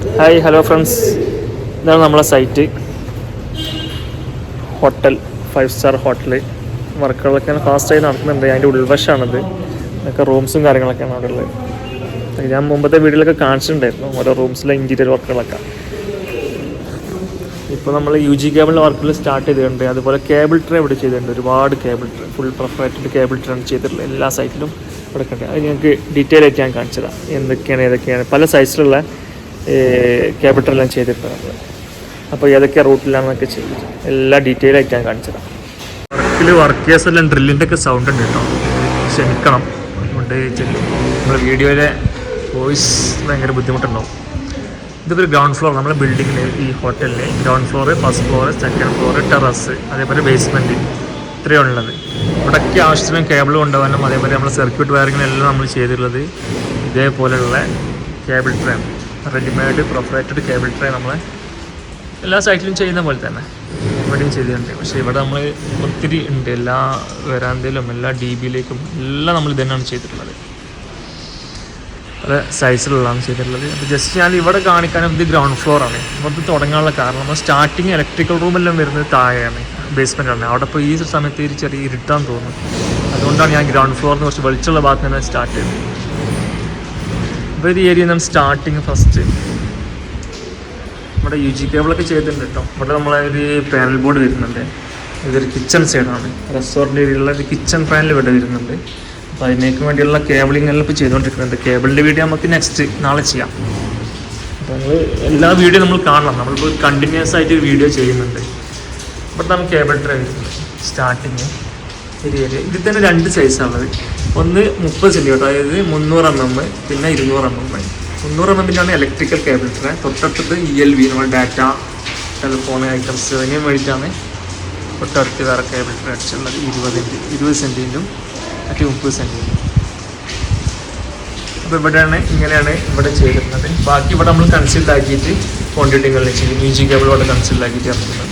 Hi hello friends. ഇതാണ് നമ്മളെ site. Hotel five star hotel വർക്കുകളൊക്കെ ഫാസ്റ്റായി നടക്കുന്നുണ്ട്. അതിന്റെ ഉൾവശമാണിത്. ഇതൊക്കെ റൂംസും കാര്യങ്ങളൊക്കെയാണ് അവിടെ ഉള്ളത്. ഞാൻ മുമ്പത്തെ വീഡിയോയിലൊക്കെ കാണിച്ചിട്ടുണ്ടായിരുന്നു. ഓരോ റൂംസിലെ ഇന്റീരിയർ വർക്കുകളൊക്കെ ഇപ്പോൾ നമ്മൾ യു ജി കേബിളിന്റെ വർക്കുകൾ സ്റ്റാർട്ട് ചെയ്തിട്ടുണ്ട്. അതുപോലെ കേബിൾ ട്രേ ഇവിടെ ചെയ്തിട്ടുണ്ട്. ഒരുപാട് cable tray full perforated cable tray ചെയ്തിട്ടുള്ളത്. എല്ലാ സൈറ്റിലും ഇവിടെ കണ്ടത് അത് ഞങ്ങൾക്ക് ഡീറ്റെയിൽ ആയിട്ട് ഞാൻ കാണിച്ചതാണ് എന്തൊക്കെയാണ് ഏതൊക്കെയാണ്. പല സൈസിലുള്ള എല്ലാം ചെയ്തിട്ടുണ്ട് നമ്മൾ അപ്പോൾ ഏതൊക്കെ റൂട്ടിലാണെന്നൊക്കെ ചെയ്തു. എല്ലാ ഡീറ്റെയിൽ ആയിട്ട് ഞാൻ കാണിച്ചതാണ് വർക്കിൽ വർക്കേഴ്സ് എല്ലാം ഡ്രില്ലിന്റെ ഒക്കെ സൗണ്ട് ഉണ്ട് കേട്ടോ. ക്ഷമിക്കണം. അതുകൊണ്ട് നമ്മുടെ വീഡിയോയിലെ വോയിസ് ഭയങ്കര ബുദ്ധിമുട്ടുണ്ടാവും. ഇതിപ്പോൾ ഗ്രൗണ്ട് ഫ്ലോർ നമ്മുടെ ബിൽഡിങ്ങിൽ ഈ ഹോട്ടലിൽ ground floor first floor second floor terrace അതേപോലെ ബേസ്മെന്റ് ഇത്രയാണ് ഉള്ളത്. ഇവിടേക്ക് ആവശ്യത്തിന് കേബിൾ കൊണ്ടുപോകാനും അതേപോലെ നമ്മുടെ സർക്യൂട്ട് വയറിങ്ങിനെല്ലാം നമ്മൾ ചെയ്തിട്ടുള്ളത് ഇതേപോലെയുള്ള cable tray readymade perforated cable tray നമ്മളെ എല്ലാ സൈറ്റിലും ചെയ്യുന്ന പോലെ തന്നെ. ഇവിടെയും ചെയ്തിട്ടുണ്ട്. പക്ഷേ ഇവിടെ നമ്മൾ ഒത്തിരി ഉണ്ട്. എല്ലാ വരാന്തയിലും എല്ലാ ഡി ബിയിലേക്കും എല്ലാം നമ്മൾ ഇതന്നെയാണ് ചെയ്തിട്ടുള്ളത്. പല സൈസിലുള്ളതാണ് ചെയ്തിട്ടുള്ളത്. അപ്പോൾ ജസ്റ്റ് ഞാൻ ഇവിടെ കാണിക്കാൻ ഇത് ഗ്രൗണ്ട് ഫ്ലോറാണ് ഇവിടുത്തെ തുടങ്ങാനുള്ള കാരണം നമ്മൾ സ്റ്റാർട്ടിങ് ഇലക്ട്രിക്കൽ റൂമെല്ലാം വരുന്നത് താഴെയാണ് ബേസ്മെന്റാണ് അവിടെ ഇപ്പോൾ ഈ സമയത്ത് ഒരു ചെറിയ ഇരുട്ടാൻ തോന്നുന്നു. അതുകൊണ്ടാണ് ഞാൻ ഗ്രൗണ്ട് ഫ്ലോറിന് കുറച്ച് വെളിച്ചുള്ള ഭാഗത്ത് നിന്ന് സ്റ്റാർട്ട് ചെയ്തത്. ഇപ്പോൾ ഒരു ഏരിയ നമ്മൾ സ്റ്റാർട്ടിങ് ഫസ്റ്റ് നമ്മുടെ യു ജി കേബിളൊക്കെ ചെയ്തിട്ടുണ്ട് കേട്ടോ ഇവിടെ നമ്മളെ ഒരു പാനൽ ബോർഡ് വരുന്നുണ്ട്. ഇതൊരു കിച്ചൺ സൈഡാണ് റെസ്റ്റോറന്റ് ഏരിയയിലുള്ള ഒരു കിച്ചൺ പാനൽ ഇവിടെ വരുന്നുണ്ട്. അപ്പോൾ അതിനേക്ക് വേണ്ടിയുള്ള കേബിളിംഗ് എല്ലാം ഇപ്പോൾ ചെയ്തുകൊണ്ടിരിക്കുന്നുണ്ട്. കേബിളിന്റെ വീഡിയോ നമുക്ക് നെക്സ്റ്റ് നാളെ ചെയ്യാം. അപ്പോൾ നമ്മൾ എല്ലാ വീഡിയോ നമ്മൾ കാണണം. നമ്മളിപ്പോൾ കണ്ടിന്യൂസ് ആയിട്ട് വീഡിയോ ചെയ്യുന്നുണ്ട്. ഇവിടെ നമുക്ക് കേബിൾ ഡ്രൈവ് സ്റ്റാർട്ടിങ് ഏരിയ ഇതിൽ തന്നെ രണ്ട് സൈസാണുള്ളത് ഒന്ന് മുപ്പത് സെന്റിമീറ്റർ അതായത് മുന്നൂറ് എം എം പിന്നെ ഇരുന്നൂറ് എം എം മുന്നൂറ് എം എമ്മിന്റെയാണ് ഇലക്ട്രിക്കൽ കേബിൾ ട്രേ തൊട്ടടുത്തത് ഇ എൽ വി നമ്മുടെ ഡാറ്റ ടെലിഫോൺ ഐറ്റംസ് അതിന് വേണ്ടിയിട്ടാണ് തൊട്ടടുത്ത് വേറെ കേബിൾ ട്രേ അടിച്ചുള്ളത് ഇരുപത് ഇഞ്ച് ഇരുപത് സെന്റിനും മറ്റു മുപ്പത് സെന്റിനും അപ്പോൾ ഇവിടെയാണ് ഇങ്ങനെയാണ് ഇവിടെ ചെയ്തിരുന്നത്. ബാക്കി ഇവിടെ നമ്മൾ കൺസിൽഡ് ആക്കിയിട്ട് ക്വാണ്ടിറ്റികളിൽ ചെയ്യും. മ്യൂസിക് കേബിൾ ഇവിടെ കൺസിൽഡ് ആക്കിയിട്ട് ഇറക്കുന്നുണ്ട്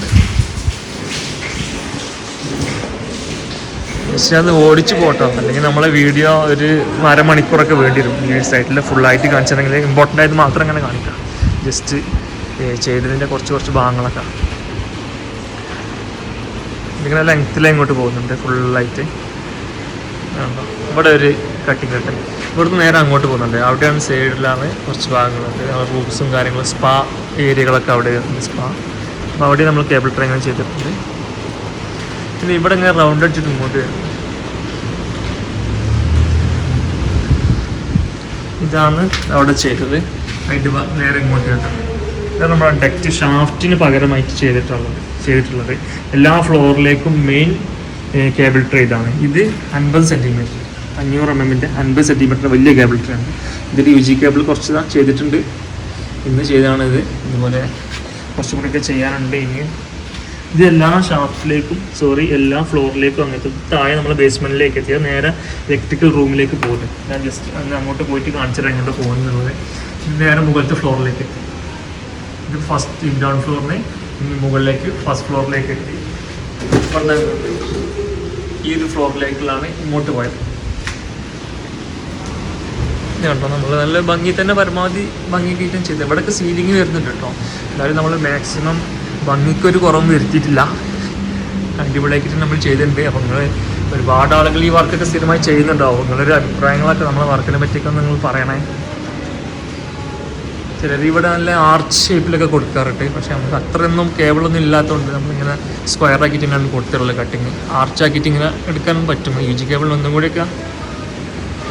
പക്ഷെ അത് ഓടിച്ച് പോട്ടോ. അല്ലെങ്കിൽ നമ്മളെ വീഡിയോ ഒരു അരമണിക്കൂറൊക്കെ വേണ്ടി വരും ഈ സൈറ്റിൽ ഫുള്ളായിട്ട് കാണിച്ചിട്ടുണ്ടെങ്കിൽ ഇമ്പോർട്ടന്റ് ആയത് മാത്രം അങ്ങനെ കാണിക്കാം. ജസ്റ്റ് ചെയ്തതിന്റെ കുറച്ച് കുറച്ച് ഭാഗങ്ങളൊക്കെ. ഇതിങ്ങനെ ലെങ്ത്തിൽ ഇങ്ങോട്ട് പോകുന്നുണ്ട് ഫുള്ളായിട്ട് ഇവിടെ ഒരു കട്ടിങ് കട്ടൻ ഇവിടുന്ന് നേരെ അങ്ങോട്ട് പോകുന്നുണ്ട്. അവിടെയാണ് സൈഡിലാണ് കുറച്ച് ഭാഗങ്ങളുണ്ട് റൂംസും കാര്യങ്ങളും സ്പാ ഏരിയകളൊക്കെ അവിടെ സ്പാ അപ്പോൾ അവിടെ നമ്മൾ കേബിൾ ട്രെയിനിങ് ചെയ്തിട്ടുണ്ട്. പിന്നെ ഇവിടെ ഇങ്ങനെ റൗണ്ട് അടിച്ചിട്ട് ഇങ്ങോട്ട് വരും. ഇതാണ് അവിടെ ചെയ്തത്. അതിന്റെ നേരെ ഇങ്ങോട്ട് കേട്ടോ. ഇതാണ് നമ്മുടെ ഡെക്റ്റ് ഷാഫ്റ്റിന് പകരമായിട്ട് ചെയ്തിട്ടുള്ളത് ചെയ്തിട്ടുള്ളത്. എല്ലാ ഫ്ലോറിലേക്കും മെയിൻ കേബിൾ ട്രേ ഇതാണ്. ഇത് അൻപത് സെന്റിമീറ്റർ അഞ്ഞൂറ് എം എമ്മിന്റെ അൻപത് സെന്റിമീറ്റർ വലിയ കേബിൾ ട്രേ ആണ്. ഇതിൽ യു ജി കേബിൾ കുറച്ച് ചെയ്തിട്ടുണ്ട്. ഇന്ന് ചെയ്താണിത് ഇത് ഇതുപോലെ കുറച്ചും കൂടിയൊക്കെ ചെയ്യാനുണ്ട് ഇനി. ഇത് എല്ലാ ഷാഫ്റ്റിലേക്കും സോറി എല്ലാ ഫ്ലോറിലേക്കും അങ്ങനത്തെ താഴെ നമ്മൾ ബേസ്മെന്റിലേക്ക് എത്തിയാൽ നേരെ ഇലക്ട്രിക്കൽ റൂമിലേക്ക് പോകുന്നത് ഞാൻ ജസ്റ്റ് അങ്ങ് അങ്ങോട്ട് പോയിട്ട് കാണിച്ചിട്ട് അങ്ങോട്ട് പോകുന്നത് നേരെ മുകളിലത്തെ ഫ്ലോറിലേക്ക് എത്തി. ഇത് ഫസ്റ്റ് ഗ്രൗണ്ട് ഫ്ലോറിനെ മുകളിലേക്ക് ഫസ്റ്റ് ഫ്ലോറിലേക്ക് എത്തി. ഈ ഒരു ഫ്ലോറിലേക്കുള്ളാണ് ഇങ്ങോട്ട് പോയത്. കേട്ടോ നമ്മൾ നല്ല ഭംഗി തന്നെ പരമാവധി ഭംഗി ചെയ്തു. ഇവിടെ ഇവിടെയൊക്കെ സീലിംഗ് വരുന്നുണ്ട് കേട്ടോ. എന്നാലും നമ്മൾ മാക്സിമം ഭംഗിക്കൊരു കുറവും വരുത്തിയിട്ടില്ല. അടിപൊളിയാക്കിയിട്ട് നമ്മൾ ചെയ്തിട്ടുണ്ട്. അപ്പം നിങ്ങൾ ഒരുപാട് ആളുകൾ ഈ വർക്കൊക്കെ സ്ഥിരമായി ചെയ്യുന്നുണ്ടാവും. നിങ്ങളൊരു അഭിപ്രായങ്ങളൊക്കെ നമ്മളെ വർക്കിനെ പറ്റിയൊക്കെ നിങ്ങൾ പറയണേ. ചിലർ ഇവിടെ നല്ല ആർച്ച് ഷേപ്പിലൊക്കെ കൊടുക്കാറുണ്ട്. പക്ഷെ നമുക്ക് അത്രയൊന്നും കേബിളൊന്നും ഇല്ലാത്തതുകൊണ്ട് നമ്മളിങ്ങനെ സ്ക്വയർ ആക്കിയിട്ട് തന്നെയാണ് കൊടുത്തിട്ടുള്ളത് കട്ടിങ് ആർച്ച് ആക്കിയിട്ട് ഇങ്ങനെ എടുക്കാനും പറ്റും യു ജി കേബിൾ ഒന്നും കൂടിയൊക്കെ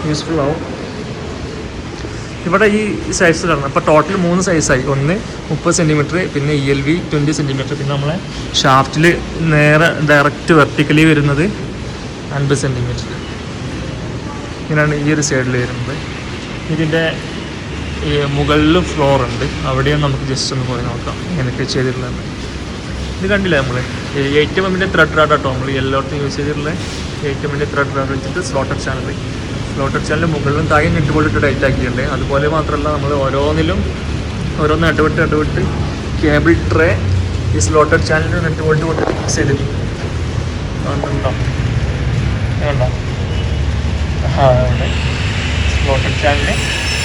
യൂസ്ഫുൾ ആവും. ഇവിടെ ഈ സൈസിലാണ് അപ്പോൾ ടോട്ടൽ മൂന്ന് സൈസായി ഒന്ന് മുപ്പത് സെന്റിമീറ്റർ പിന്നെ E L V twenty centimetre പിന്നെ നമ്മളെ ഷാഫ്റ്റിൽ നേരെ ഡയറക്റ്റ് വെർട്ടിക്കലി വരുന്നത് അൻപത് സെന്റിമീറ്റർ ഇങ്ങനെയാണ് ഈ ഒരു സൈഡിൽ വരുന്നത്. ഇതിന്റെ ഈ മുകളിൽ ഫ്ലോർ ഉണ്ട്. അവിടെയും നമുക്ക് ജസ്റ്റ് ഒന്ന് പോയി നോക്കാം. ഇങ്ങനെയൊക്കെ ചെയ്തിട്ടുള്ളത്. ഇത് കണ്ടില്ലേ നമ്മൾ എയ്റ്റ് എമ്മിന്റെ ത്രെഡ് റാഡ് കേട്ടോ നമ്മൾ എല്ലായിടത്തും യൂസ് ചെയ്തിട്ടുള്ള എയ്റ്റ് എമ്മിന്റെ ത്രെഡ് റാഡ് വെച്ചിട്ട് സ്ലോട്ടർ ചാനൽ സ്ലോട്ടർ ചാനൽ മുകളിലും താഴെ നെട്ടുപോളിട്ട് ടൈറ്റ് ആക്കിയിട്ടുണ്ട്. അതുപോലെ മാത്രമല്ല നമ്മൾ ഓരോന്നിലും ഓരോന്ന് ഇടപെട്ട് ഇടപെട്ട് കേബിൾ ട്രേ ഈ സ്ലോട്ടർ ചാനലിൽ നെട്ടുപോളിട്ട് കൊണ്ട് ഫിക്സ് ചെയ്തിട്ടുണ്ട്. കണ്ടോ കണ്ടോ? ആ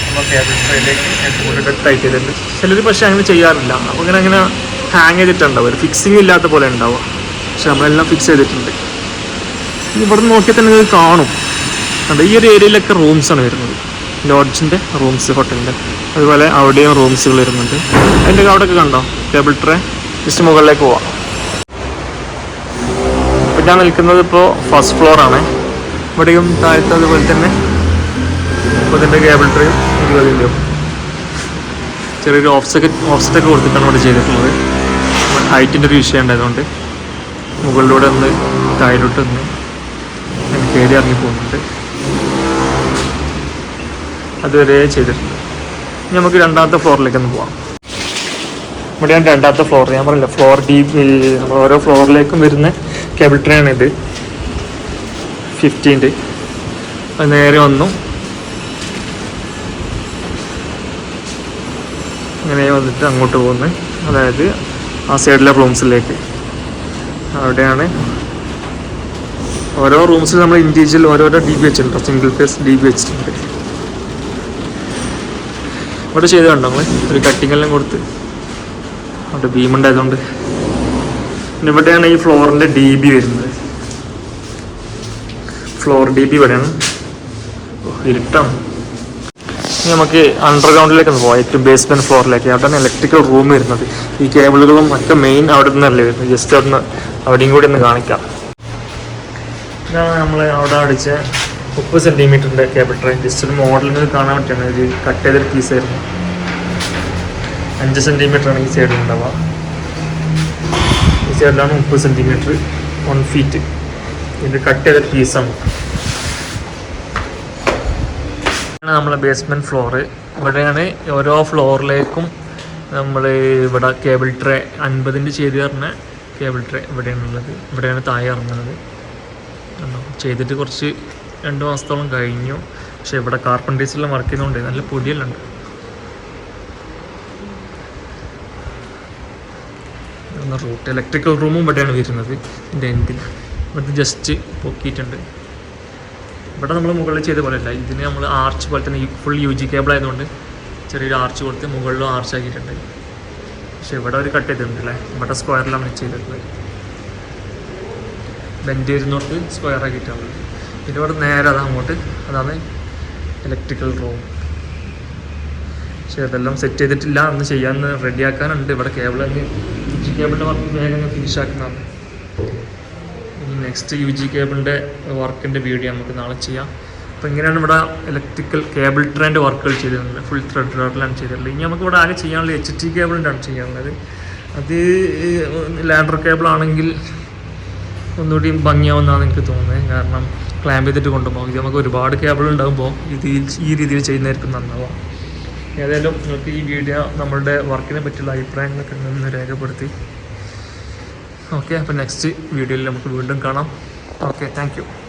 നമ്മൾ കേബിൾ ചെയ്തിട്ടുണ്ട്. പക്ഷേ അങ്ങനെ ചെയ്യാറില്ല. അപ്പോൾ ഇങ്ങനെ അങ്ങനെ ഹാങ് ചെയ്തിട്ടുണ്ടാവും. ഒരു ഫിക്സിങ് ഇല്ലാത്ത പോലെ ഉണ്ടാവുക പക്ഷെ നമ്മളെല്ലാം ഫിക്സ് ചെയ്തിട്ടുണ്ട്. ഇവിടെ നോക്കിയാൽ തന്നെ കാണും. കണ്ടോ ഈ ഒരു ഏരിയയിലൊക്കെ റൂംസാണ് വരുന്നത്. ലോഡ്ജിന്റെ റൂംസ് ഹോട്ടലിന്റെ അതുപോലെ അവിടെയും റൂംസുകൾ വരുന്നുണ്ട്. അതിന്റെ അവിടെയൊക്കെ കണ്ടോ? ടേബിൾ ട്രേ ജസ്റ്റ് മുകളിലേക്ക് പോവാം. ഇപ്പം ഞാൻ നിൽക്കുന്നത് ഇപ്പോൾ ഫസ്റ്റ് ഫ്ലോറാണ് ഇവിടെയും താഴത്തെ അതുപോലെ തന്നെ മുപ്പതിന്റെ കേബിൾ ട്രേയും ഇരുപതിന്റെയും ചെറിയൊരു ഓഫ്സെറ്റ് ഓഫ്സെറ്റൊക്കെ കൊടുത്തിട്ടാണ് ഇവിടെ ചെയ്തിട്ടുള്ളത്. ഹൈറ്റിന്റെ ഒരു വിഷയം ഉണ്ടായതുകൊണ്ട് മുകളിലൂടെ ഒന്ന് താഴോട്ട് ഒന്ന് കയറി ഇറങ്ങി പോകുന്നുണ്ട്. അതുവരെ ചെയ്തിട്ടുണ്ട്. ഇനി നമുക്ക് രണ്ടാമത്തെ ഫ്ലോറിലേക്ക് ഒന്ന് പോവാം ഞാൻ രണ്ടാമത്തെ ഫ്ലോർ ഞാൻ പറഞ്ഞില്ല ഫ്ലോർ ഡി ഓരോ ഫ്ലോറിലേക്കും വരുന്ന കേബിൾ ട്രെയിൻ ഇത്. ഫിഫ്റ്റീന്റെ അത് നേരെ വന്നു. അങ്ങനെ വന്നിട്ട് അങ്ങോട്ട് പോകുന്നത് അതായത് ആ സൈഡിലെ റൂംസിലേക്ക് അവിടെയാണ് ഓരോ റൂംസിൽ നമ്മൾ ഇൻഡിവിജ്വൽ ഓരോരോ ഡി ബി വെച്ചിട്ടുണ്ട് സിംഗിൾ ഫേസ് ഡി ബി വെച്ചിട്ടുണ്ട് അവിടെ ചെയ്ത് കണ്ടോ നമ്മൾ ഒരു കട്ടിങ് എല്ലാം കൊടുത്ത്. അവിടെ ബീം ഉണ്ടായതുകൊണ്ട്. പിന്നെ ഇവിടെയാണ് ഈ ഫ്ലോറിന്റെ ഡി ബി വരുന്നത്. ഫ്ലോർ ഡി ബി ഇവിടെയാണ്. ഇരുട്ടാണ്. നമുക്ക് അണ്ടർഗ്രൗണ്ടിലേക്ക് ഒന്ന് പോകാം ഏറ്റവും ബേസ്മെന്റ് ഫ്ലോറിലേക്ക് അവിടെയാണ് ഇലക്ട്രിക്കൽ റൂം വരുന്നത്. ഈ കേബിളുകളും ഒക്കെ മെയിൻ അവിടെ നിന്നല്ലേ വരുന്നത്. ജസ്റ്റ് അവിടെ നിന്ന് അവിടെയും കൂടി ഒന്ന് കാണിക്കാം. ഇതാണ് നമ്മൾ അവിടെ അടിച്ച മുപ്പത് സെന്റിമീറ്ററിന്റെ കേബിൾ ട്രെയിൻ ജസ്റ്റ് ഒരു മോഡലിന് കാണാൻ പറ്റുന്ന ഇത് കട്ട് ചെയ്തൊരു പീസ് ആയിരുന്നു. അഞ്ച് സെന്റിമീറ്റർ ആണ് ഈ സൈഡിൽ ഉണ്ടാവുക. ഈ സൈഡിലാണ് മുപ്പത് സെന്റിമീറ്റർ വൺ ഫീറ്റ് ഇത് കട്ട് ചെയ്തൊരു പീസാണ് നമ്മളെ ബേസ്മെന്റ് ഫ്ലോറ് ഇവിടെയാണ് ഓരോ ഫ്ലോറിലേക്കും നമ്മൾ ഇവിടെ കേബിൾ ട്രേ അൻപതിന്റെ ചെയ്ത് പറഞ്ഞ കേബിൾ ട്രേ ഇവിടെയാണുള്ളത്. ഇവിടെയാണ് താഴെ ഇറങ്ങുന്നത്? ചെയ്തിട്ട് കുറച്ച് രണ്ട് മാസത്തോളം കഴിഞ്ഞു. പക്ഷേ ഇവിടെ കാർപ്പന്റേഴ്സെല്ലാം വർക്ക് ചെയ്യുന്നതുകൊണ്ട് നല്ല പൊടിയെല്ലാം ഉണ്ട് റൂട്ട് ഇലക്ട്രിക്കൽ റൂമും ഇവിടെയാണ് വരുന്നത്. ഇതിന്റെ എൻഡിൽ ഇവിടുത്തെ ജസ്റ്റ് പൊക്കിയിട്ടുണ്ട്. ഇവിടെ നമ്മൾ മുകളിൽ ചെയ്ത പോലെ അല്ല ഇതിന് നമ്മൾ ആർച്ച് പോലെ തന്നെ ഫുൾ യു ജി കേബിൾ ആയതുകൊണ്ട് ചെറിയൊരു ആർച്ച് കൊടുത്ത് മുകളിലും ആർച്ച് ആക്കിയിട്ടുണ്ട്. പക്ഷേ ഇവിടെ ഒരു കട്ട് ചെയ്തിട്ടുണ്ട് അല്ലേ ഇവിടെ സ്ക്വയറിലാണ് ചെയ്തിട്ടുള്ളത്. ബെൻഡ് ചെയ്തിരുന്നോട്ട് സ്ക്വയർ ആക്കിയിട്ടാണ് പിന്നെ ഇവിടെ നേരെ അതാ അങ്ങോട്ട്. അതാണ് ഇലക്ട്രിക്കൽ റൂം പക്ഷേ അതെല്ലാം സെറ്റ് ചെയ്തിട്ടില്ല. അന്ന് ചെയ്യാൻ റെഡിയാക്കാനുണ്ട് ഇവിടെ കേബിൾ യു ജി കേബിളിന്റെ വർക്ക് വേഗം ഫിനിഷ് ആക്കുന്നതാണ് ഇനി നെക്സ്റ്റ് യു ജി കേബിളിന്റെ വർക്കിന്റെ വീഡിയോ നമുക്ക് നാളെ ചെയ്യാം. അപ്പോൾ ഇങ്ങനെയാണ് ഇവിടെ ഇലക്ട്രിക്കൽ കേബിൾ ട്രെയിന്റെ വർക്കുകൾ ചെയ്തിരുന്നത്. ഫുൾ ത്രെഡ് റോഡിലാണ് ചെയ്തിട്ടുള്ളത് ഇനി നമുക്ക് ഇവിടെ ആകെ ചെയ്യാനുള്ളത് എച്ച് ടി കേബിളിന്റെയാണ് ചെയ്യാനുള്ളത്. അത് ലാൻഡർ കേബിൾ ആണെങ്കിൽ ഒന്നുകൂടി ഭംഗിയാവുന്നതാണ് എനിക്ക് തോന്നുന്നത്. കാരണം ക്ലാമ്പ് ചെയ്തിട്ട് കൊണ്ടുപോകും. ഇത് നമുക്ക് ഒരുപാട് കേബിൾ ഉണ്ടാകുമ്പോൾ ഇത് ഈ- രീതിയിൽ ചെയ്യുന്നതായിരിക്കും നന്നാവാം ഏതായാലും നിങ്ങൾക്ക് ഈ വീഡിയോ നമ്മളുടെ വർക്കിനെ പറ്റിയുള്ള അഭിപ്രായങ്ങളൊക്കെ നിന്ന് രേഖപ്പെടുത്തി. ഓക്കെ അപ്പോൾ നെക്സ്റ്റ് വീഡിയോയിൽ നമുക്ക് വീണ്ടും കാണാം. Okay thank